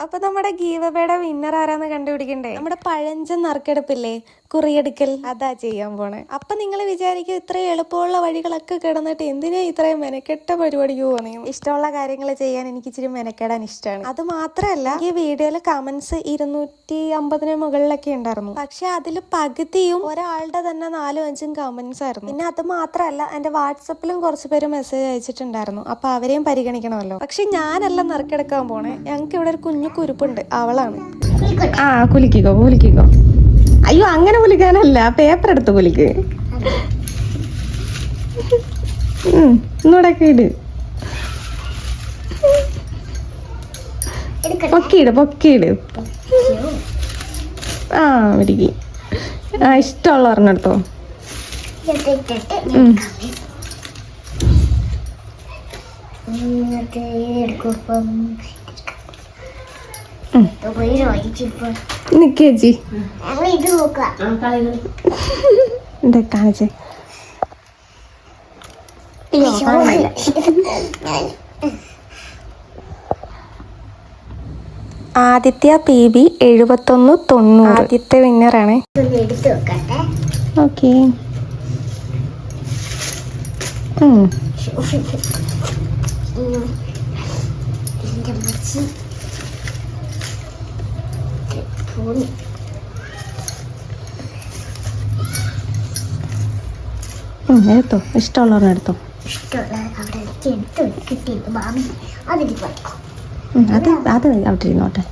അപ്പൊ നമ്മുടെ ഗീവബയുടെ വിന്നർ ആരാന്ന് കണ്ടുപിടിക്കണ്ടേ? നമ്മുടെ പഴഞ്ചൻ നറുക്കെടുപ്പില്ലേ? കുറിയെടുക്കൽ. അതാ ചെയ്യാൻ പോണേ. അപ്പൊ നിങ്ങൾ വിചാരിക്കും ഇത്രയും എളുപ്പമുള്ള വഴികളൊക്കെ കിടന്നിട്ട് എന്തിനാ ഇത്രയും മെനക്കെട്ട പരിപാടിക്ക് പോകുന്നത് ഇഷ്ടമുള്ള കാര്യങ്ങൾ ചെയ്യാൻ എനിക്ക് ഇച്ചിരി മെനക്കെടാൻ ഇഷ്ടമാണ് അത് മാത്രമല്ല ഈ വീഡിയോയിലെ കമന്റ്സ് ഇരുന്നൂറ്റി അമ്പതിന് മുകളിലൊക്കെ ഉണ്ടായിരുന്നു. പക്ഷെ അതിൽ പകുതിയും ഒരാളുടെ തന്നെ നാലും അഞ്ചും കമന്റ്സ് ആയിരുന്നു. പിന്നെ അത് മാത്രമല്ല എന്റെ വാട്സപ്പിലും കുറച്ച് പേര് മെസ്സേജ് അയച്ചിട്ടുണ്ടായിരുന്നു. അപ്പൊ അവരെയും പരിഗണിക്കണമല്ലോ. പക്ഷെ ഞാനല്ല നറുക്കെടുക്കാൻ പോണേ. ഞങ്ങൾക്ക് ഇവിടെ ഒരു കുഞ്ഞു കുരുപ്പുണ്ട്. അവളാണ്. ആ കുലിക്കോ കുലിക്കോ അയ്യോ അങ്ങനെ കുലിക്കാനല്ല പേപ്പർ എടുത്ത് കുലിക്ക് ഇന്നൂടൊക്കെ ഇട്. പൊക്കിയിട് പൊക്കിയിട്. ആ ഒരുക്കി ആ ഇഷ്ടമുള്ള പറഞ്ഞെടുത്തോ ഉം. ഉം. നിക്ക് ചേച്ചി. ഇത് നോക്കാം. എന്താ കാണിച്ചേ. ആദിത്യ പി ബി എഴുപത്തൊന്ന് തൊണ്ണൂറ്. ആദ്യത്തെ വിന്നറാണ്. ഓക്കെ. എന്റെ മാമി എടുത്തോ. പഠിക്കും എടുത്തോ. അത് അത് അവിടെ ഇരുന്നോട്ടെ.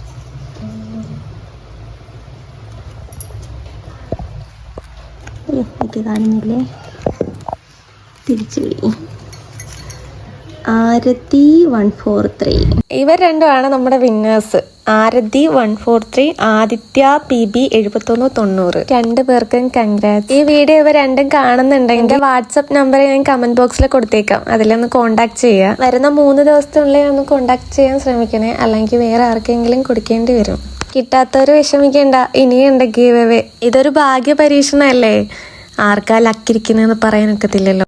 എനിക്ക് കാണുന്നില്ലേ തിരിച്ചു പോയി ആരതി വൺ ഫോർ ത്രീ ഇവർ രണ്ടുമാണ് നമ്മുടെ winners Aarathi one four three Aditya P B എഴുപത്തൊന്ന് തൊണ്ണൂറ്. രണ്ടു പേർക്കും കൺഗ്രാറ്റ് ഈ വീഡിയോ ഇവ രണ്ടും കാണുന്നുണ്ടെങ്കിൽ എന്റെ നമ്പർ ഞാൻ കമന്റ് ബോക്സിൽ കൊടുത്തേക്കാം. അതിലൊന്ന് കോണ്ടാക്ട് ചെയ്യുക വരുന്ന മൂന്ന് ദിവസത്തിനുള്ളിൽ ഒന്ന് കോണ്ടാക്ട് ചെയ്യാൻ ശ്രമിക്കണേ. അല്ലെങ്കിൽ വേറെ ആർക്കെങ്കിലും കൊടുക്കേണ്ടി വരും. കിട്ടാത്തവർ വിഷമിക്കേണ്ട. ഇനിയുണ്ട് ഗീവ് ഇതൊരു ഭാഗ്യ പരീക്ഷണമല്ലേ ആർക്കാ ലക്കിരിക്കുന്നതെന്ന് പറയാനൊക്കത്തില്ലല്ലോ.